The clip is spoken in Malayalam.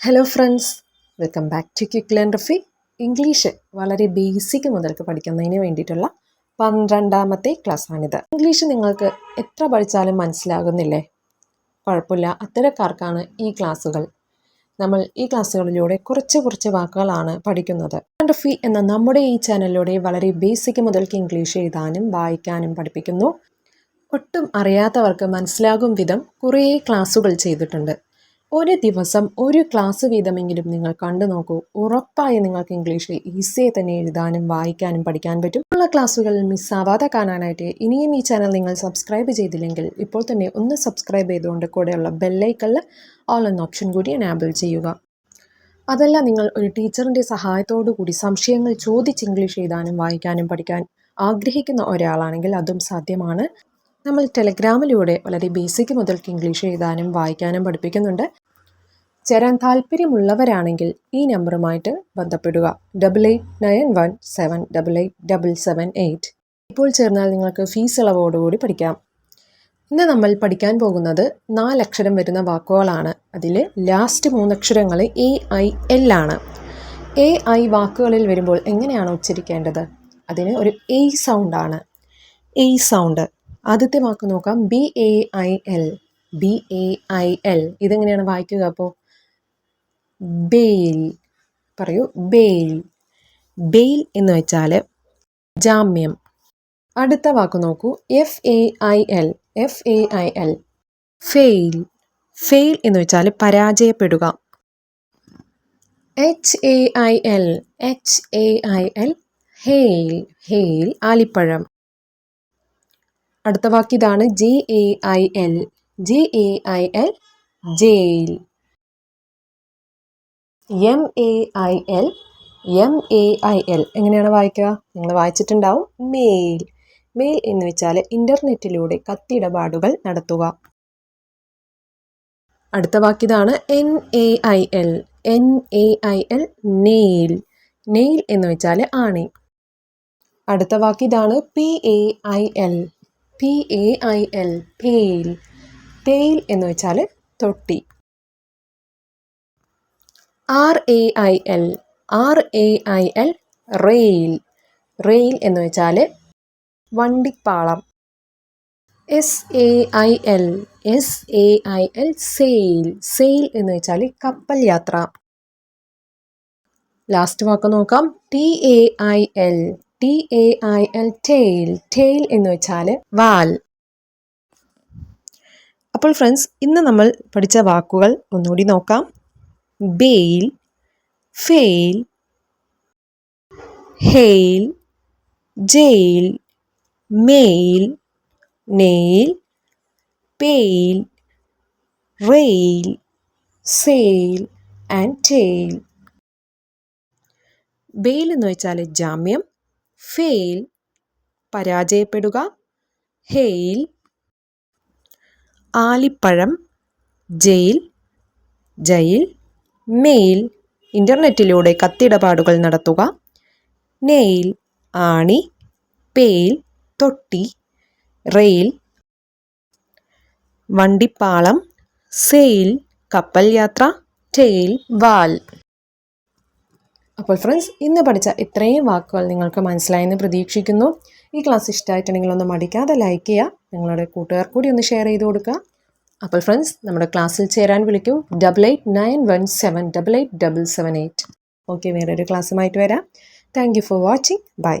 Hello friends welcome back to quick learn Rafi English വളരെ ബേസിക് മുതൽക്ക് പഠിക്കുന്നതിന് വേണ്ടിയിട്ടുള്ള പന്ത്രണ്ടാമത്തെ ക്ലാസ്സാണിത് ഇംഗ്ലീഷ് നിങ്ങൾക്ക് എത്ര പഠിച്ചാലും മനസ്സിലാകുന്നില്ലേ? കുഴപ്പമില്ല. അത്തരക്കാർക്കാണ് ഈ ക്ലാസ്സുകൾ നമ്മൾ ഈ ക്ലാസ്സുകളിലൂടെ കുറച്ച് കുറച്ച് വാക്കുകളാണ് പഠിക്കുന്നത്. റഫി എന്ന നമ്മുടെ ഈ ചാനലിലൂടെ വളരെ ബേസിക് മുതൽക്ക് ഇംഗ്ലീഷ് എഴുതാനും വായിക്കാനും പഠിപ്പിക്കുന്നു. ഒട്ടും അറിയാത്തവർക്ക് മനസ്സിലാകും വിധം കുറേ ക്ലാസ്സുകൾ ചെയ്തിട്ടുണ്ട്. ഒരു ദിവസം ഒരു ക്ലാസ് വീതമെങ്കിലും നിങ്ങൾ കണ്ടു നോക്കൂ. ഉറപ്പായി നിങ്ങൾക്ക് ഇംഗ്ലീഷിൽ ഈസിയെ തന്നെ എഴുതാനും വായിക്കാനും പഠിക്കാൻ പറ്റും. ഉള്ള ക്ലാസ്സുകൾ മിസ്സാവാതെ കാണാനായിട്ട് ഇനിയും ഈ ചാനൽ നിങ്ങൾ സബ്സ്ക്രൈബ് ചെയ്തില്ലെങ്കിൽ ഇപ്പോൾ തന്നെ ഒന്ന് സബ്സ്ക്രൈബ് ചെയ്തുകൊണ്ട് കൂടെയുള്ള ബെല്ലൈക്കലിൽ ഓൾ എന്ന ഓപ്ഷൻ കൂടി എനാബിൾ ചെയ്യുക. അതല്ല നിങ്ങൾ ഒരു ടീച്ചറിന്റെ സഹായത്തോടു കൂടി സംശയങ്ങൾ ചോദിച്ച് ഇംഗ്ലീഷ് എഴുതാനും വായിക്കാനും പഠിക്കാൻ ആഗ്രഹിക്കുന്ന ഒരാളാണെങ്കിൽ അതും സാധ്യമാണ്. നമ്മൾ ടെലഗ്രാമിലൂടെ വളരെ ബേസിക് മുതൽക്ക് ഇംഗ്ലീഷ് എഴുതാനും വായിക്കാനും പഠിപ്പിക്കുന്നുണ്ട്. ചേരാൻ താല്പര്യമുള്ളവരാണെങ്കിൽ ഈ നമ്പറുമായിട്ട് ബന്ധപ്പെടുക. Double eight nine one seven double eight double seven eight ഇപ്പോൾ ചേർന്നാൽ നിങ്ങൾക്ക് ഫീസ് ഇളവോടുകൂടി പഠിക്കാം. ഇന്ന് നമ്മൾ പഠിക്കാൻ പോകുന്നത് നാലക്ഷരം വരുന്ന വാക്കുകളാണ്. അതിൽ ലാസ്റ്റ് മൂന്നക്ഷരങ്ങൾ എ ഐ എൽ ആണ്. എ ഐ വാക്കുകളിൽ വരുമ്പോൾ എങ്ങനെയാണ് ഉച്ചരിക്കേണ്ടത്? അതിന് ഒരു എ സൗണ്ടാണ് എ സൗണ്ട് ആദ്യത്തെ വാക്ക് നോക്കാം. B A I L B A I L ഇതെങ്ങനെയാണ് വായിക്കുക അപ്പോൾ ബെയിൽ പറയൂ. ബെയിൽ ബെയിൽ എന്ന് വെച്ചാൽ ജാമ്യം. അടുത്ത വാക്ക് നോക്കൂ. F A I L F A I L fail fail എന്ന് വെച്ചാൽ പരാജയപ്പെടുക. H A I L H A I L hail hail ആലിപ്പഴം. അടുത്ത വാക്ക് ഇതാണ് J A I L J A I L jail M A I L M A I L എങ്ങനെയാണ് വായിക്കുക? നിങ്ങൾ വായിച്ചിട്ടുണ്ടാവും. മെയിൽ മെയിൽ എന്ന് വെച്ചാൽ ഇന്റർനെറ്റിലൂടെ കത്തിടപാടുകൾ നടത്തുക. അടുത്ത വാക്കിതാണ് N A I L N A I L nail nail എന്ന് വെച്ചാൽ ആണി. അടുത്ത വാക്കിതാണ് P A I L P A I L pail pail എന്ന് വെച്ചാൽ തൊട്ടി. R A I L R A I L rail rail എന്ന് വെച്ചാൽ വണ്ടിപ്പാളം. S A I L S A I L sail sail എന്ന് വെച്ചാൽ കപ്പൽ യാത്ര. ലാസ്റ്റ് വാക്ക് നോക്കാം. T A I L T A I L tail tail എന്ന് വെച്ചാൽ വാൽ. അപ്പോൾ ഫ്രണ്ട്സ് ഇന്ന് നമ്മൾ പഠിച്ച വാക്കുകൾ ഒന്നുകൂടി നോക്കാം. Bail fail hail jail mail nail pail rail sail and tail bail എന്ന് വെച്ചാൽ ജാമ്യം ഫെയിൽ പരാജയപ്പെടുക. ഹെയിൽ ആലിപ്പഴം ജയിൽ ജയിൽ മെയിൽ ഇന്റർനെറ്റിലൂടെ കത്തിടപാടുകൾ നടത്തുക. നെയിൽ ആണി പേയിൽ തൊട്ടി റെയിൽ വണ്ടിപ്പാളം സെയിൽ കപ്പൽ യാത്ര ടെയിൽ വാൽ അപ്പോൾ ഫ്രണ്ട്സ് ഇന്ന് പഠിച്ച ഇത്രയും വാക്കുകൾ നിങ്ങൾക്ക് മനസ്സിലായെന്ന് പ്രതീക്ഷിക്കുന്നു. ഈ ക്ലാസ് ഇഷ്ടമായിട്ടുണ്ടെങ്കിൽ ഒന്ന് മടിക്കാതെ ലൈക്ക് ചെയ്യുക. നിങ്ങളുടെ കൂട്ടുകാർ കൂടി ഒന്ന് ഷെയർ ചെയ്ത് കൊടുക്കുക. അപ്പോൾ ഫ്രണ്ട്സ് നമ്മുടെ ക്ലാസ്സിൽ ചേരാൻ വിളിക്കൂ. Double eight nine one seven double eight double seven eight okay വേറൊരു ക്ലാസ്സുമായിട്ട് വരാം. Thank you for watching bye